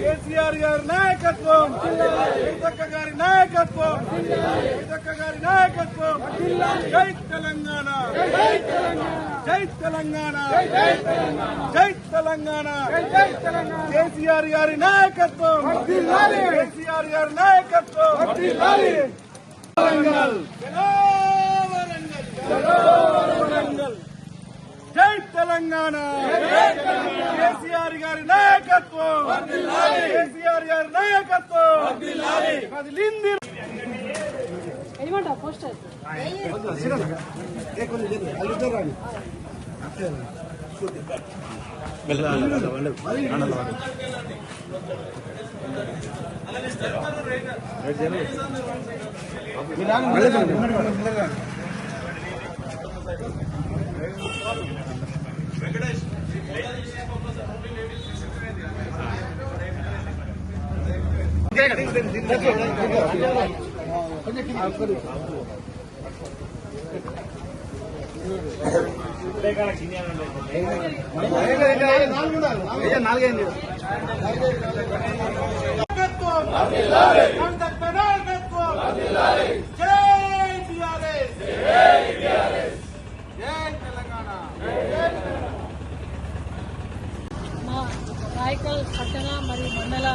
కేసీఆర్ గారి నాయకత్వం. కవితక్క గారి నాయకత్వం. కవితక్క గారి నాయకత్వం. జై తెలంగాణ. జై తెలంగాణ. జై తెలంగాణ. కేసీఆర్ గారి నాయకత్వం. కేసీఆర్ గారి నాయకత్వం. వరంగల్ వరంగల్ తెలంగాణ. కేసీఆర్ గారి నాయకత్వం. కేసీఆర్ గారి నాయకత్వం. కదిలింది. పోస్టర్ నాయకత్వం మా రాయకల్ పట్టణ మరియు మండల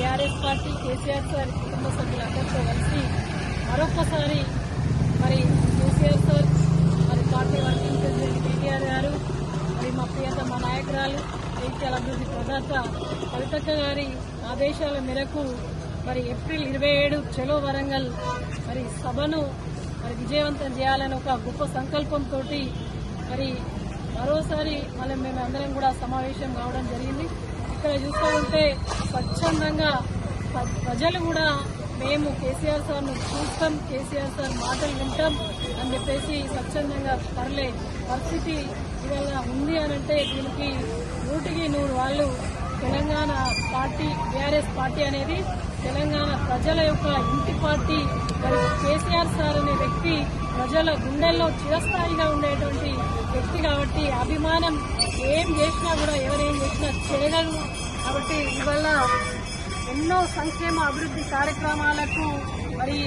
టీఆర్ఎస్ పార్టీ కేసీఆర్ సార్ కుటుంబ సభ్యులందరితో కలిసి మరొకసారి మరి కేసీఆర్ సార్ మరి party working president KTR garu మరి మా ప్రియతమ నాయకురాలు జైత్యాల అభివృద్ధి ప్రదాత కవితక్క గారి ఆదేశాల మేరకు మరి ఏప్రిల్ ఇరవై ఏడు చెలో వరంగల్ మరి సభను మరి విజయవంతం చేయాలని ఒక గొప్ప సంకల్పంతో మరి మరోసారి మళ్ళీ మేము అందరం కూడా సమావేశం కావడం జరిగింది. ఇక్కడ చూస్తూ ఉంటే స్వచ్ఛందంగా ప్ర- ప్రజలు కూడా మేము కేసీఆర్ సార్ను చూస్తాం కేసీఆర్ సార్ మాటలు వింటాం అని చెప్పేసి స్వచ్ఛందంగా తరలే పరిస్థితి ఇవాళ ఉంది అని అంటే దీనికి నూటికి నూరు వాళ్ళు తెలంగాణ పార్టీ బీఆర్ఎస్ పార్టీ అనేది తెలంగాణ ప్రజల యొక్క ఇంటి పార్టీ. మరియు కేసీఆర్ సార్ అనే వ్యక్తి ప్రజల గుండెల్లో చిరస్థాయిగా ఉండేటువంటి వ్యక్తి కాబట్టి అభిమానం ఏం చేసినా కూడా ఎవరేం చేసినా చేయగలరు. కాబట్టి ఇవాళ ఎన్నో సంక్షేమ అభివృద్ధి కార్యక్రమాలకు మరి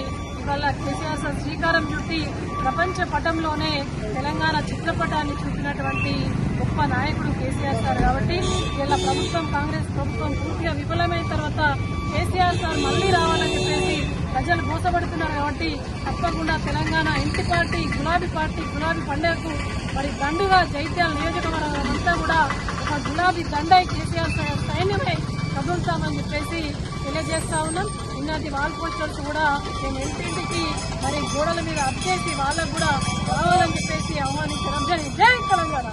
ఇవాళ కేసీఆర్ సార్ శ్రీకారం చుట్టి ప్రపంచ పటంలోనే తెలంగాణ చిత్రపటాన్ని చూపినటువంటి గొప్ప నాయకుడు కేసీఆర్ సార్ కాబట్టి వీళ్ళ ప్రభుత్వం కాంగ్రెస్ ప్రభుత్వం పూర్తిగా విఫలమైన తర్వాత కేసీఆర్ సార్ మళ్ళీ రావాలని చెప్పేసి ప్రజలు మోసపడుతున్నారు కాబట్టి తప్పకుండా తెలంగాణ ఇంటి పార్టీ గులాబీ పార్టీ గులాబీ పండుగకు మరి దండుగా జైత్యాల నియోజకవర్గం అంతా కూడా ఒక గులాబీ దండై కేసీఆర్ సార్ సైన్యమై కదులుతామని చెప్పేసి తెలియజేస్తా ఉన్నాం. ఇలాంటి వాల్ పోస్టర్స్ కూడా మేము ఇంటింటికి మరి గోడల మీద అప్పేసి వాళ్ళకు కూడా రావాలని చెప్పేసి ఆహ్వానించడం జరిగింది. జై తెలంగాణ!